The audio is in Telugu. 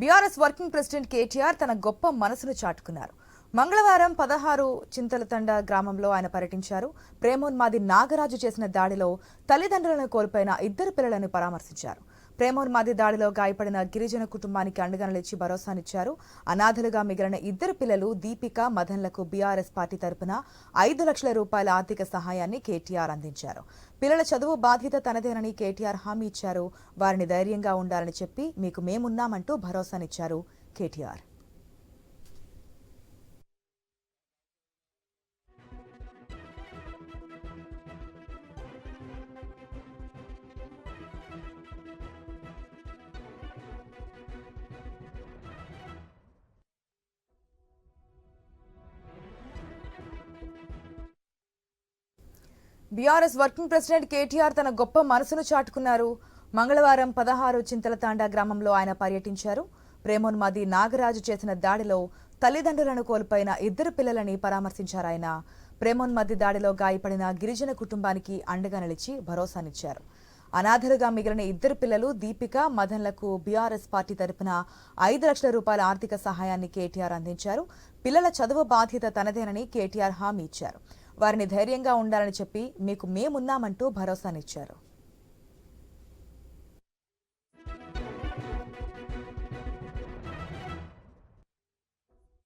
బీఆర్ఎస్ వర్కింగ్ ప్రెసిడెంట్ కేటీఆర్ తన గొప్ప మనసును చాటుకున్నారు. మంగళవారం పదహారు చింతలతండ గ్రామంలో ఆయన పర్యటించారు. ప్రేమోన్మాది నాగరాజు చేసిన దాడిలో తల్లిదండ్రులను కోల్పోయిన ఇద్దరు పిల్లలను పరామర్శించారు. ప్రేమోన్మాది దాడిలో గాయపడిన గిరిజన కుటుంబానికి అండగా నిలిచి భరోసానిచ్చారు. అనాథలుగా మిగిలిన ఇద్దరు పిల్లలు దీపిక మదన్లకు బీఆర్ఎస్ పార్టీ తరపున ఐదు లక్షల రూపాయల ఆర్థిక సహాయాన్ని కేటీఆర్ అందించారు. పిల్లల చదువు బాధ్యత తనదేనని కేటీఆర్ హామీ ఇచ్చారు. వారిని ధైర్యంగా ఉండాలని చెప్పి మీకు మేమున్నామంటూ భరోసానిచ్చారు కేటీఆర్. బీఆర్ఎస్ వర్కింగ్ ప్రెసిడెంట్ కేటీఆర్ తన గొప్ప మనసును చాటుకున్నారు. మంగళవారం పదహారు చింతలతాండా గ్రామంలో ఆయన పర్యటించారు. ప్రేమోన్మాది నాగరాజు చేసిన దాడిలో తల్లిదండ్రులను కోల్పోయిన ఇద్దరు పిల్లలని పరామర్శించారు ఆయన. ప్రేమోన్మాది దాడిలో గాయపడిన గిరిజన కుటుంబానికి అండగా నిలిచి భరోసానిచ్చారు. అనాథలుగా మిగిలిన ఇద్దరు పిల్లలు దీపిక మదన్లకు బీఆర్ఎస్ పార్టీ తరపున ఐదు లక్షల రూపాయల ఆర్థిక సహాయాన్ని కేటీఆర్ అందించారు. పిల్లల చదువు బాధ్యత తనదేనని కేటీఆర్ హామీ ఇచ్చారు. వారిని ధైర్యంగా ఉండాలని చెప్పి మీకు మేమున్నామంటూ భరోసానిచ్చారు.